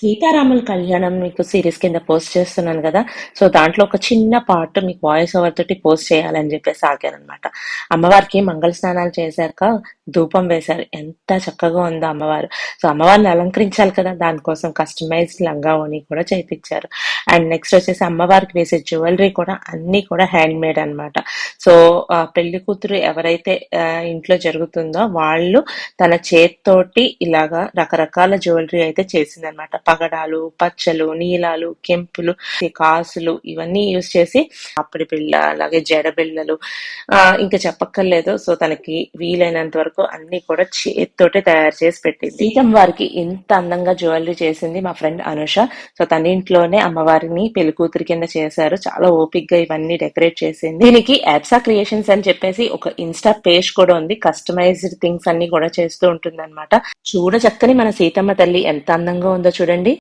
సీతారాముల కళ్యాణం మీకు సిరీస్ కింద పోస్ట్ చేస్తున్నాను కదా. సో దాంట్లో ఒక చిన్న పార్ట్ మీకు వాయిస్ ఓవర్ తోటి పోస్ట్ చేయాలని చెప్పేసి ఆగానమాట అమ్మవారికి మంగళ స్నానాలు చేశాక ధూపం వేశారు. ఎంత చక్కగా ఉందో అమ్మవారు. సో అమ్మవారిని అలంకరించాలి కదా. దానికోసం కస్టమైజ్డ్ లంగా ఓని కూడా చేయించారు అండ్ నెక్స్ట్ వచ్చేసి అమ్మవారికి వేసే జ్యువెలరీ కూడా అన్ని కూడా హ్యాండ్ మేడ్ అన్నమాట. సో ఆ పెళ్ళి కూతురు ఎవరైతే ఇంట్లో జరుగుతుందో వాళ్ళు తన చేత్తోటి ఇలాగా రకరకాల జ్యువెలరీ అయితే చేసిందనమాట. పగడాలు పచ్చలు నీలాలు కెంపులు కాసులు ఇవన్నీ యూజ్ చేసి అప్పటి బిళ్ళ అలాగే జడబిళ్ళలు ఆ, ఇంకా చెప్పక్కర్లేదు. సో తనకి వీలైనంత వరకు అన్ని కూడా చేత్తోటే తయారు చేసి పెట్టింది. సీతం వారికి ఇంత అందంగా జ్యువెలరీ చేసింది మా ఫ్రెండ్ అనుష. సో తన ఇంట్లోనే అమ్మవారిని పెళ్ళి కూతురు కింద చేశారు. చాలా ఓపిక్గా ఇవన్నీ డెకరేట్ చేసింది. దీనికి యాప్స్ క్రియేషన్స్ అని చెప్పేసి ఒక ఇన్స్టా పేజ్ కూడా ఉంది. కస్టమైజ్డ్ థింగ్స్ అన్ని కూడా చేస్తూ ఉంటుంది అనమాట చూడ చక్కని మన సీతమ్మ తల్లి ఎంత అందంగా ఉందో చూడండి.